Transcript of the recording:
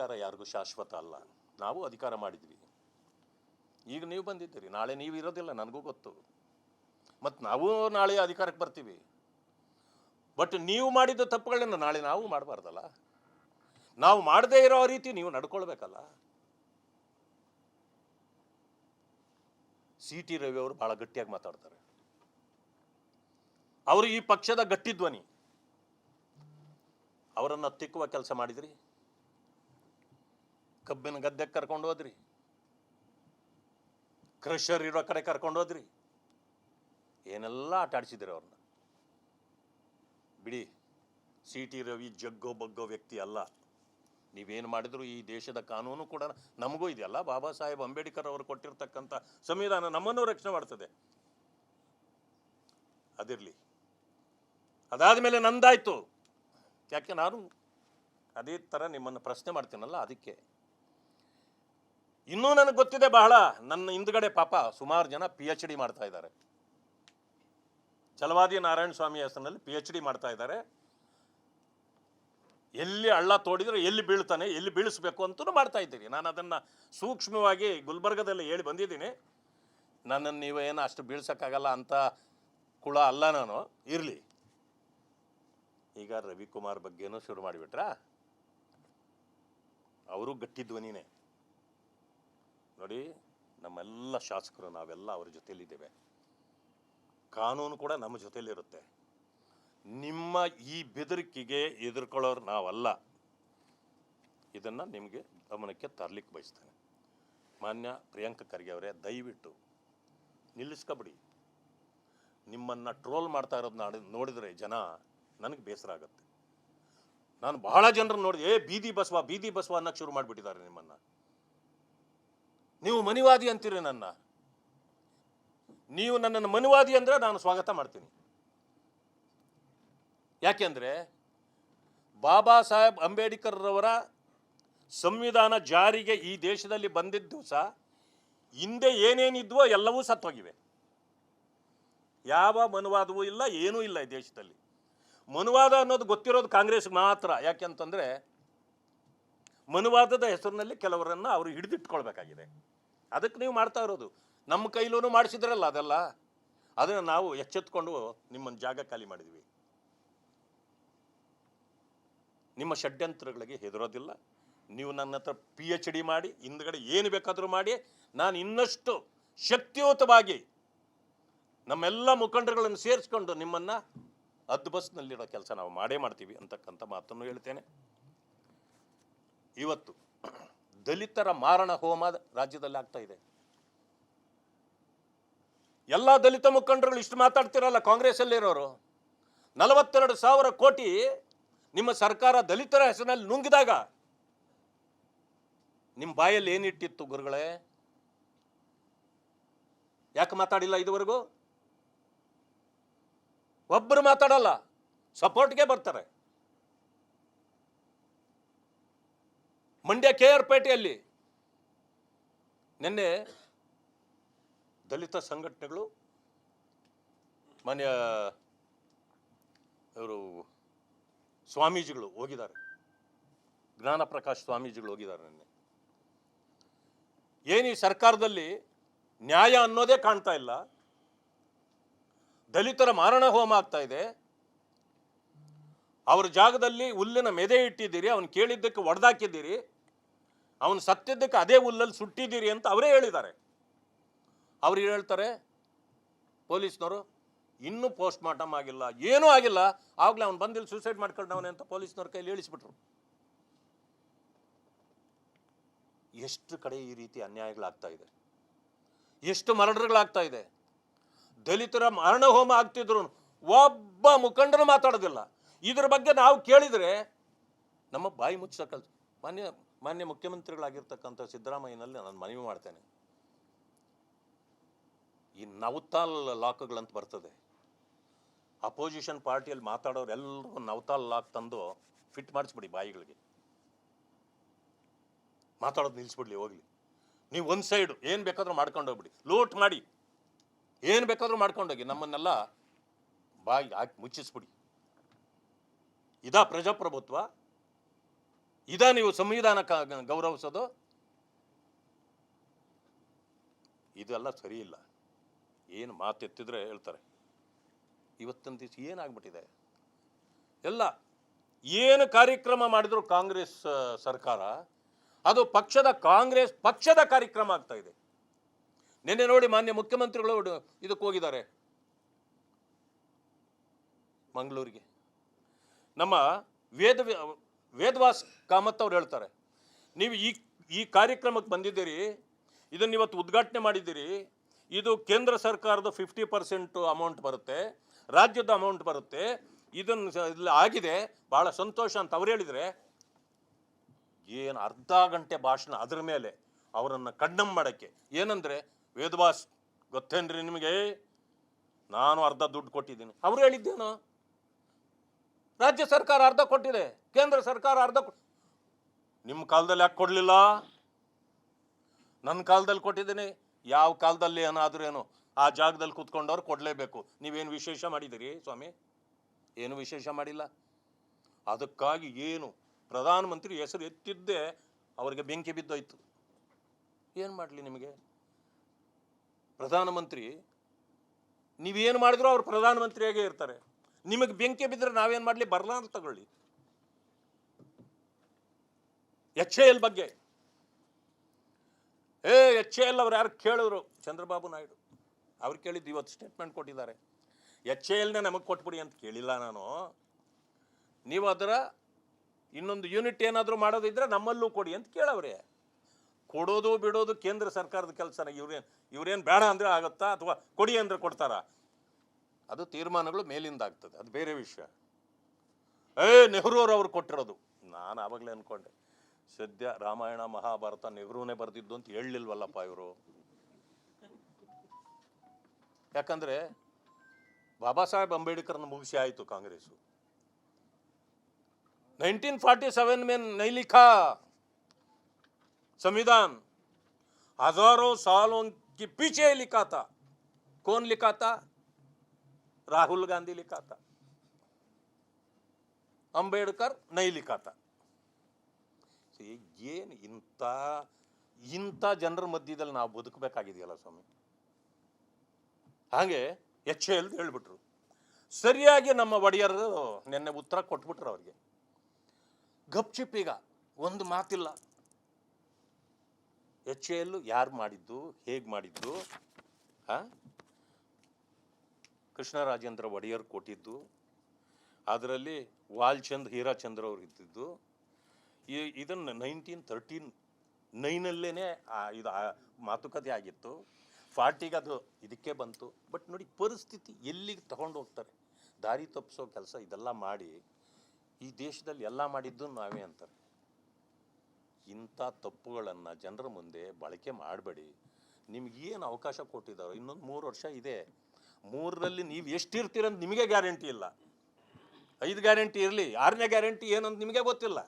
ಅಧಿಕಾರ ಯಾರಿಗೂ ಶಾಶ್ವತ ಅಲ್ಲ. ನಾವು ಅಧಿಕಾರ ಮಾಡಿದ್ವಿ. ಈಗ ನೀವು ಬಂದಿದ್ದೀರಿ. ನಾಳೆ ನೀವು ಇರೋದಿಲ್ಲ, ನನಗೂ ಗೊತ್ತು. ಮತ್ತು ನಾವು ನಾಳೆ ಅಧಿಕಾರಕ್ಕೆ ಬರ್ತೀವಿ. ಬಟ್ ನೀವು ಮಾಡಿದ ತಪ್ಪುಗಳನ್ನ ನಾಳೆ ನಾವು ಮಾಡಬಾರ್ದಲ್ಲ. ನಾವು ಮಾಡದೇ ಇರೋ ರೀತಿ ನೀವು ನಡ್ಕೊಳ್ಬೇಕಲ್ಲ. ಸಿ ಟಿ ರವಿ ಅವರು ಭಾಳ ಗಟ್ಟಿಯಾಗಿ ಮಾತಾಡ್ತಾರೆ. ಅವರು ಈ ಪಕ್ಷದ ಗಟ್ಟಿ ಧ್ವನಿ ಅವರನ್ನು ತಿಕ್ಕುವ ಕೆಲಸ ಮಾಡಿದ್ರಿ? ಕಬ್ಬಿನ ಗದ್ದೆಗೆ ಕರ್ಕೊಂಡು ಹೋದ್ರಿ. ಕ್ರಷರ್ ಇರೋ ಕಡೆ ಕರ್ಕೊಂಡು ಹೋದ್ರಿ. ಏನೆಲ್ಲ ಆಟ ಆಡಿಸಿದ್ರಿ ಅವ್ರನ್ನ. ಬಿಡಿ ಸಿ ಟಿ ರವಿ ಜಗ್ಗೋ ಬಗ್ಗೋ ವ್ಯಕ್ತಿ ಅಲ್ಲ. ನೀವೇನು ಮಾಡಿದ್ರು ಈ ದೇಶದ ಕಾನೂನು ಕೂಡ ನಮಗೂ ಇದೆಯಲ್ಲ? ಬಾಬಾ ಸಾಹೇಬ್ ಅಂಬೇಡ್ಕರ್ ಅವರು ಕೊಟ್ಟಿರ್ತಕ್ಕಂಥ ಸಂವಿಧಾನ ನಮ್ಮನ್ನು ರಕ್ಷಣೆ ಮಾಡ್ತದೆ. ಅದಿರಲಿ. ಅದಾದ ಮೇಲೆ ನಂದಾಯ್ತು. ಯಾಕೆ ನಾನು ಅದೇ ಥರ ನಿಮ್ಮನ್ನು ಪ್ರಶ್ನೆ ಮಾಡ್ತೀನಲ್ಲ ಅದಕ್ಕೆ. ಇನ್ನೂ ನನಗೆ ಗೊತ್ತಿದೆ ಬಹಳ. ನನ್ನ ಹಿಂದ್ಗಡೆ ಪಾಪ ಸುಮಾರು ಜನ ಪಿ ಎಚ್ ಡಿ ಮಾಡ್ತಾ ಇದ್ದಾರೆ. ಚಲವಾದಿ ನಾರಾಯಣ ಸ್ವಾಮಿ ಹೆಸರಿನಲ್ಲಿ ಪಿ ಎಚ್ ಡಿ ಮಾಡ್ತಾ ಇದ್ದಾರೆ. ಎಲ್ಲಿ ಹಳ್ಳ ತೋಡಿದ್ರೆ ಎಲ್ಲಿ ಬೀಳ್ತಾನೆ, ಎಲ್ಲಿ ಬೀಳಿಸ್ಬೇಕು ಅಂತಲೂ ಮಾಡ್ತಾ ಇದ್ದೀರಿ. ನಾನು ಅದನ್ನು ಸೂಕ್ಷ್ಮವಾಗಿ ಗುಲ್ಬರ್ಗದಲ್ಲಿ ಹೇಳಿ ಬಂದಿದ್ದೀನಿ. ನನ್ನನ್ನು ನೀವು ಏನು ಅಷ್ಟು ಬೀಳ್ಸೋಕ್ಕಾಗಲ್ಲ ಅಂತ ಕುಳ ಅಲ್ಲ ನಾನು. ಇರಲಿ. ಈಗ ರವಿಕುಮಾರ್ ಬಗ್ಗೆನೂ ಶುರು ಮಾಡಿಬಿಟ್ರಾ? ಅವರು ಗಟ್ಟಿ ಧ್ವನಿನೇ ನೋಡಿ, ನಮ್ಮೆಲ್ಲ ಶಾಸಕರು ನಾವೆಲ್ಲ ಅವ್ರ ಜೊತೆಯಲ್ಲಿದ್ದೇವೆ. ಕಾನೂನು ಕೂಡ ನಮ್ಮ ಜೊತೆಯಲ್ಲಿರುತ್ತೆ. ನಿಮ್ಮ ಈ ಬೆದರಿಕೆಗೆ ಎದುರ್ಕೊಳ್ಳೋರು ನಾವಲ್ಲ. ಇದನ್ನು ನಿಮಗೆ ಗಮನಕ್ಕೆ ತರಲಿಕ್ಕೆ ಬಯಸ್ತೇನೆ. ಮಾನ್ಯ ಪ್ರಿಯಾಂಕ ಖರ್ಗೆ ಅವರೇ, ದಯವಿಟ್ಟು ನಿಲ್ಲಿಸ್ಕೊಬಿಡಿ. ನಿಮ್ಮನ್ನು ಟ್ರೋಲ್ ಮಾಡ್ತಾ ಇರೋದು ನಾಡಿ, ನೋಡಿದರೆ ಜನ ನನಗೆ ಬೇಸರ ಆಗುತ್ತೆ. ನಾನು ಬಹಳ ಜನರನ್ನು ನೋಡಿದೆ, ಏ ಬೀದಿ ಬಸವ ಬೀದಿ ಬಸವ ಅನ್ನಕ್ಕೆ ಶುರು ಮಾಡಿಬಿಟ್ಟಿದ್ದಾರೆ ನಿಮ್ಮನ್ನು. ನೀವು ಮನಿವಾದಿ ಅಂತೀರಿ ನನ್ನ. ನೀವು ನನ್ನನ್ನು ಮನಿವಾದಿ ಅಂದರೆ ನಾನು ಸ್ವಾಗತ ಮಾಡ್ತೀನಿ. ಯಾಕೆಂದರೆ ಬಾಬಾ ಸಾಹೇಬ್ ಅಂಬೇಡ್ಕರ್ರವರ ಸಂವಿಧಾನ ಜಾರಿಗೆ ಈ ದೇಶದಲ್ಲಿ ಬಂದಿದ್ದ ದಿವಸ ಹಿಂದೆ ಏನೇನಿದ್ವೋ ಎಲ್ಲವೂ ಸತ್ತೋಗಿವೆ. ಯಾವ ಮನುವಾದವೂ ಇಲ್ಲ, ಏನೂ ಇಲ್ಲ ಈ ದೇಶದಲ್ಲಿ. ಮನುವಾದ ಅನ್ನೋದು ಗೊತ್ತಿರೋದು ಕಾಂಗ್ರೆಸ್ ಮಾತ್ರ. ಯಾಕೆಂತಂದರೆ ಮನುವಾದದ ಹೆಸರಿನಲ್ಲಿ ಕೆಲವರನ್ನು ಅವರು ಹಿಡಿದಿಟ್ಕೊಳ್ಬೇಕಾಗಿದೆ. ಅದಕ್ಕೆ ನೀವು ಮಾಡ್ತಾ ಇರೋದು. ನಮ್ಮ ಕೈಲೂ ಮಾಡಿಸಿದ್ರಲ್ಲ ಅದೆಲ್ಲ? ಅದನ್ನು ನಾವು ಎಚ್ಚೆತ್ಕೊಂಡು ನಿಮ್ಮನ್ನು ಜಾಗ ಖಾಲಿ ಮಾಡಿದ್ವಿ. ನಿಮ್ಮ ಷಡ್ಯಂತ್ರಗಳಿಗೆ ಹೆದರೋದಿಲ್ಲ. ನೀವು ನನ್ನ ಹತ್ರ ಪಿ ಎಚ್ ಡಿ ಮಾಡಿ, ಹಿಂದ್ಗಡೆ ಏನು ಬೇಕಾದರೂ ಮಾಡಿ, ನಾನು ಇನ್ನಷ್ಟು ಶಕ್ತಿಯುತವಾಗಿ ನಮ್ಮೆಲ್ಲ ಮುಖಂಡರುಗಳನ್ನು ಸೇರಿಸ್ಕೊಂಡು ನಿಮ್ಮನ್ನು ಹದ್ದು ಕೆಲಸ ನಾವು ಮಾಡೇ ಮಾಡ್ತೀವಿ ಅಂತಕ್ಕಂಥ ಮಾತನ್ನು ಹೇಳ್ತೇನೆ. ಇವತ್ತು ದಲಿತರ ಮಾರಣ ಹೋಮ ರಾಜ್ಯದಲ್ಲಿ ಆಗ್ತಾ ಇದೆ. ಎಲ್ಲ ದಲಿತ ಮುಖಂಡರುಗಳು ಇಷ್ಟು ಮಾತಾಡ್ತಿರಲ್ಲ ಕಾಂಗ್ರೆಸ್ಸಲ್ಲಿರೋರು? ನಲವತ್ತೆರಡು ಸಾವಿರ ಕೋಟಿ ನಿಮ್ಮ ಸರ್ಕಾರ ದಲಿತರ ಹೆಸರಿನಲ್ಲಿ ನುಂಗಿದಾಗ ನಿಮ್ಮ ಬಾಯಲ್ಲಿ ಏನಿಟ್ಟಿತ್ತು ಗುರುಗಳೇ? ಯಾಕೆ ಮಾತಾಡಿಲ್ಲ ಇದುವರೆಗೂ? ಒಬ್ಬರು ಮಾತಾಡಲ್ಲ ಸಪೋರ್ಟ್ಗೆ ಬರ್ತಾರೆ. ಮಂಡ್ಯ ಕೆ ಆರ್ ಪೇಟೆಯಲ್ಲಿ ನಿನ್ನೆ ದಲಿತ ಸಂಘಟನೆಗಳು ಮಾನ್ಯ ಇವರು ಸ್ವಾಮೀಜಿಗಳು ಹೋಗಿದ್ದಾರೆ. ಜ್ಞಾನ ಪ್ರಕಾಶ್ ಸ್ವಾಮೀಜಿಗಳು ಹೋಗಿದ್ದಾರೆ ನಿನ್ನೆ. ಏನು ಸರ್ಕಾರದಲ್ಲಿ ನ್ಯಾಯ ಅನ್ನೋದೇ ಕಾಣ್ತಾ ಇಲ್ಲ. ದಲಿತರ ಮಾರಣ ಹೋಮ ಆಗ್ತಾ ಇದೆ. ಅವ್ರ ಜಾಗದಲ್ಲಿ ಹುಲ್ಲಿನ ಮೆದೆ ಇಟ್ಟಿದ್ದೀರಿ, ಅವನು ಕೇಳಿದ್ದಕ್ಕೆ ಒಡೆದಾಕಿದ್ದೀರಿ. ಅವನು ಸತ್ಯದಕ್ಕೆ ಅದೇ ಹುಲ್ಲಲ್ಲಿ ಸುಟ್ಟಿದ್ದೀರಿ ಅಂತ ಅವರೇ ಹೇಳಿದ್ದಾರೆ. ಅವ್ರು ಹೇಳ್ತಾರೆ, ಪೊಲೀಸ್ನವರು, ಇನ್ನೂ ಪೋಸ್ಟ್ ಮಾರ್ಟಮ್ ಆಗಿಲ್ಲ, ಏನೂ ಆಗಿಲ್ಲ, ಆಗಲೇ ಅವ್ನು ಬಂದಿಲ್ಲಿ ಸೂಸೈಡ್ ಮಾಡ್ಕೊಂಡವನೇ ಅಂತ ಪೊಲೀಸ್ನವ್ರ ಕೈಲಿ ಇಳಿಸ್ಬಿಟ್ರು ಎಷ್ಟು ಕಡೆ ಈ ರೀತಿ ಅನ್ಯಾಯಗಳಾಗ್ತಾ ಇದೆ? ಎಷ್ಟು ಮರಣಗಳಾಗ್ತಾ ಇದೆ? ದಲಿತರ ಮರಣ ಹೋಮ ಆಗ್ತಿದ್ರು. ಒಬ್ಬ ಮುಖಂಡರು ಮಾತಾಡೋದಿಲ್ಲ. ಇದ್ರ ಬಗ್ಗೆ ನಾವು ಕೇಳಿದರೆ ನಮ್ಮ ಬಾಯಿ ಮುಚ್ಚ ಕಲ್ ಮಾನ್ಯ ಮಾನ್ಯ ಮುಖ್ಯಮಂತ್ರಿಗಳಾಗಿರ್ತಕ್ಕಂಥ ಸಿದ್ದರಾಮಯ್ಯನಲ್ಲಿ ನಾನು ಮನವಿ ಮಾಡ್ತೇನೆ. ಈ ನವತಾಲ್ ಲಾಕ್ಗಳಂತ ಬರ್ತದೆ. ಅಪೋಸಿಷನ್ ಪಾರ್ಟಿಯಲ್ಲಿ ಮಾತಾಡೋರು ಎಲ್ಲರೂ ನವತಾಲ್ ಲಾಕ್ ತಂದು ಫಿಟ್ ಮಾಡಿಸ್ಬಿಡಿ ಬಾಯಿಗಳಿಗೆ. ಮಾತಾಡೋದು ನಿಲ್ಲಿಸ್ಬಿಡ್ಲಿ ಹೋಗ್ಲಿ. ನೀವು ಒಂದು ಸೈಡು ಏನು ಬೇಕಾದರೂ ಮಾಡ್ಕೊಂಡು ಹೋಗ್ಬಿಡಿ. ಲೋಟ್ ಮಾಡಿ. ಏನು ಬೇಕಾದರೂ ಮಾಡ್ಕೊಂಡೋಗಿ ನಮ್ಮನ್ನೆಲ್ಲ ಬಾಯಿ ಹಾಕಿ ಮುಚ್ಚಿಸ್ಬಿಡಿ. ಇದಾ ಪ್ರಜಾಪ್ರಭುತ್ವ. ಇದ ನೀವು ಸಂವಿಧಾನ ಗೌರವಿಸೋದು? ಇದೆಲ್ಲ ಸರಿ ಇಲ್ಲ. ಏನು ಮಾತೆತ್ತಿದ್ರೆ ಹೇಳ್ತಾರೆ. ಇವತ್ತಿನ ದಿವಸ ಏನಾಗ್ಬಿಟ್ಟಿದೆ? ಎಲ್ಲ ಏನು ಕಾರ್ಯಕ್ರಮ ಮಾಡಿದ್ರು ಕಾಂಗ್ರೆಸ್ ಸರ್ಕಾರ, ಅದು ಪಕ್ಷದ ಕಾಂಗ್ರೆಸ್ ಪಕ್ಷದ ಕಾರ್ಯಕ್ರಮ ಆಗ್ತಾ ಇದೆ. ನಿನ್ನೆ ನೋಡಿ ಮಾನ್ಯ ಮುಖ್ಯಮಂತ್ರಿಗಳು ಇದಕ್ಕೆ ಹೋಗಿದ್ದಾರೆ. ಮಂಗಳೂರಿಗೆ. ನಮ್ಮ ವೇದ ವೇದವಾಸ್ ಕಾಮತ್ ಅವ್ರು ಹೇಳ್ತಾರೆ, ನೀವು ಈ ಈ ಕಾರ್ಯಕ್ರಮಕ್ಕೆ ಬಂದಿದ್ದೀರಿ, ಇದನ್ನು ಇವತ್ತು ಉದ್ಘಾಟನೆ ಮಾಡಿದ್ದೀರಿ, ಇದು ಕೇಂದ್ರ ಸರ್ಕಾರದ ಫಿಫ್ಟಿ ಪರ್ಸೆಂಟ್ ಅಮೌಂಟ್ ಬರುತ್ತೆ, ರಾಜ್ಯದ ಅಮೌಂಟ್ ಬರುತ್ತೆ, ಇದನ್ನು ಇಲ್ಲಿ ಆಗಿದೆ ಭಾಳ ಸಂತೋಷ ಅಂತ ಅವ್ರು ಹೇಳಿದರೆ, ಏನು ಅರ್ಧ ಗಂಟೆ ಭಾಷಣ ಅದ್ರ ಮೇಲೆ ಅವರನ್ನು ಕಡ್ಡಮ್ ಮಾಡೋಕ್ಕೆ, ಏನಂದರೆ ವೇದವಾಸ್ ಗೊತ್ತೇನ್ರಿ ನಿಮಗೆ? ನಾನು ಅರ್ಧ ದುಡ್ಡು ಕೊಟ್ಟಿದ್ದೀನಿ. ಅವರು ಹೇಳಿದ್ದೇನೋ? ರಾಜ್ಯ ಸರ್ಕಾರ ಅರ್ಧ ಕೊಟ್ಟಿದೆ, ಕೇಂದ್ರ ಸರ್ಕಾರ ಅರ್ಧ ನಿಮ್ಮ ಕಾಲದಲ್ಲಿ ಯಾಕೆ ಕೊಡಲಿಲ್ಲ? ನನ್ನ ಕಾಲದಲ್ಲಿ ಕೊಟ್ಟಿದ್ದೀನಿ, ಯಾವ ಕಾಲದಲ್ಲಿ ಏನಾದರೂ ಏನು, ಆ ಜಾಗದಲ್ಲಿ ಕೂತ್ಕೊಂಡವ್ರು ಕೊಡಲೇಬೇಕು. ನೀವೇನು ವಿಶೇಷ ಮಾಡಿದಿರಿ ಸ್ವಾಮಿ? ಏನು ವಿಶೇಷ ಮಾಡಿಲ್ಲ. ಅದಕ್ಕಾಗಿ ಏನು, ಪ್ರಧಾನಮಂತ್ರಿ ಹೆಸರು ಎತ್ತಿದ್ದೇ ಅವರಿಗೆ ಬೆಂಕಿ ಬಿದ್ದೋಯ್ತು. ಏನು ಮಾಡಲಿ ನಿಮಗೆ? ಪ್ರಧಾನಮಂತ್ರಿ, ನೀವೇನು ಮಾಡಿದ್ರು ಅವ್ರು ಪ್ರಧಾನಮಂತ್ರಿಯಾಗೇ ಇರ್ತಾರೆ. ನಿಮಗೆ ಬೆಂಕಿ ಬಿದ್ದರೆ ನಾವೇನು ಮಾಡಲಿ? ಬರಲ್ಲ ಅಂತ ತಗೊಳ್ಳಿ. ಎಚ್ ಎಲ್ ಬಗ್ಗೆ. ಏ ಎಚ್ ಎಲ್ ಅವ್ರು ಯಾರು ಕೇಳಿದ್ರು? ಚಂದ್ರಬಾಬು ನಾಯ್ಡು. ಅವ್ರು ಕೇಳಿದ್ದು ಇವತ್ತು ಸ್ಟೇಟ್ಮೆಂಟ್ ಕೊಟ್ಟಿದ್ದಾರೆ. ಎಚ್ ಎ ಎಲ್ನ ನಮಗೆ ಕೊಟ್ಬಿಡಿ ಅಂತ ಕೇಳಿಲ್ಲ ನಾನು. ನೀವು ಅದರ ಇನ್ನೊಂದು ಯೂನಿಟ್ ಏನಾದರೂ ಮಾಡೋದಿದ್ರೆ ನಮ್ಮಲ್ಲೂ ಕೊಡಿ ಅಂತ ಕೇಳವ್ರೆ. ಕೊಡೋದು ಬಿಡೋದು ಕೇಂದ್ರ ಸರ್ಕಾರದ ಕೆಲಸನ. ಇವ್ರೇನು ಇವ್ರೇನು ಬೇಡ ಅಂದರೆ ಆಗುತ್ತಾ? ಅಥವಾ ಕೊಡಿ ಅಂದರೆ ಕೊಡ್ತಾರಾ? ಅದು ತೀರ್ಮಾನಗಳು ಮೇಲಿಂದ ಆಗ್ತದೆ ಅದು ಬೇರೆ ವಿಷಯ ಏ ನೆಹರು ಅವ್ರು ಕೊಟ್ಟಿರೋದು ನಾನು ಆವಾಗಲೇ ಅನ್ಕೊಂಡೆ ಸದ್ಯ ರಾಮಾಯಣ ಮಹಾಭಾರತ ನೆಹರೂನೇ ಬರೆದಿದ್ದು ಅಂತ ಹೇಳಲಿಲ್ವಲ್ಲಪ್ಪ ಇವರು ಯಾಕಂದ್ರೆ ಬಾಬಾ ಸಾಹೇಬ್ ಅಂಬೇಡ್ಕರ್ನ ಮುಗಿಸಿ ಆಯಿತು ಕಾಂಗ್ರೆಸ್ಸು नाइनटीन फोर्टी सेवन में नहीं लिखा संविधान हजारों सालों के पीछे लिखा था कौन लिखा था राहुल गांधी लिखा था ಅಂಬೇಡ್ಕರ್ ನೈ ಲಿಖಾ था ಏನು ಇಂಥ ಇಂಥ ಜನರ ಮಧ್ಯದಲ್ಲಿ ನಾವು ಬದುಕಬೇಕಾಗಿದೆಯಲ್ಲ ಸ್ವಾಮಿ ಹಾಗೆ ಎಚ್ ಎಲ್ ಹೇಳ್ಬಿಟ್ರು ಸರಿಯಾಗಿ ನಮ್ಮ ಒಡೆಯರು ನಿನ್ನೆ ಉತ್ತರ ಕೊಟ್ಬಿಟ್ರು ಅವ್ರಿಗೆ ಗಪ್ಚಿಪ್ ಈಗ ಒಂದು ಮಾತಿಲ್ಲ ಎಚ್ ಎಲ್ ಯಾರು ಮಾಡಿದ್ದು ಹೇಗೆ ಮಾಡಿದ್ದು ಹಾ ಕೃಷ್ಣರಾಜೇಂದ್ರ ಒಡೆಯರ್ ಕೊಟ್ಟಿದ್ದು, ಅದರಲ್ಲಿ ವಾಲ್ಚಂದ್ ಹೀರಾಚಂದ್ರ ಅವರು ಇದ್ದಿದ್ದು. ಈ ಇದನ್ನು ನೈನ್ಟೀನ್ ತರ್ಟೀನ್ ನೈನಲ್ಲೇ ಇದು ಮಾತುಕತೆ ಆಗಿತ್ತು. ಫಾರ್ಟಿಗೆ ಅದು ಇದಕ್ಕೆ ಬಂತು. ಬಟ್ ನೋಡಿ ಪರಿಸ್ಥಿತಿ ಎಲ್ಲಿಗೆ ತಗೊಂಡು ಹೋಗ್ತಾರೆ? ದಾರಿ ತಪ್ಪಿಸೋ ಕೆಲಸ ಇದೆಲ್ಲ ಮಾಡಿ ಈ ದೇಶದಲ್ಲಿ ಎಲ್ಲ ಮಾಡಿದ್ದು ನಾವೇ ಅಂತಾರೆ. ಇಂಥ ತಪ್ಪುಗಳನ್ನು ಜನರ ಮುಂದೆ ಬಳಕೆ ಮಾಡಬೇಡಿ. ನಿಮ್ಗೇನು ಅವಕಾಶ ಕೊಟ್ಟಿದ್ದಾರೋ? ಇನ್ನೊಂದು ಮೂರು ವರ್ಷ ಇದೆ. ಮೂರರಲ್ಲಿ ನೀವು ಎಷ್ಟಿರ್ತೀರಂತ ನಿಮಗೆ ಗ್ಯಾರಂಟಿ ಇಲ್ಲ. ಐದು ಗ್ಯಾರಂಟಿ ಇರಲಿ ಆರನೇ ಗ್ಯಾರಂಟಿ ಏನಂತ ನಿಮಗೆ ಗೊತ್ತಿಲ್ಲ.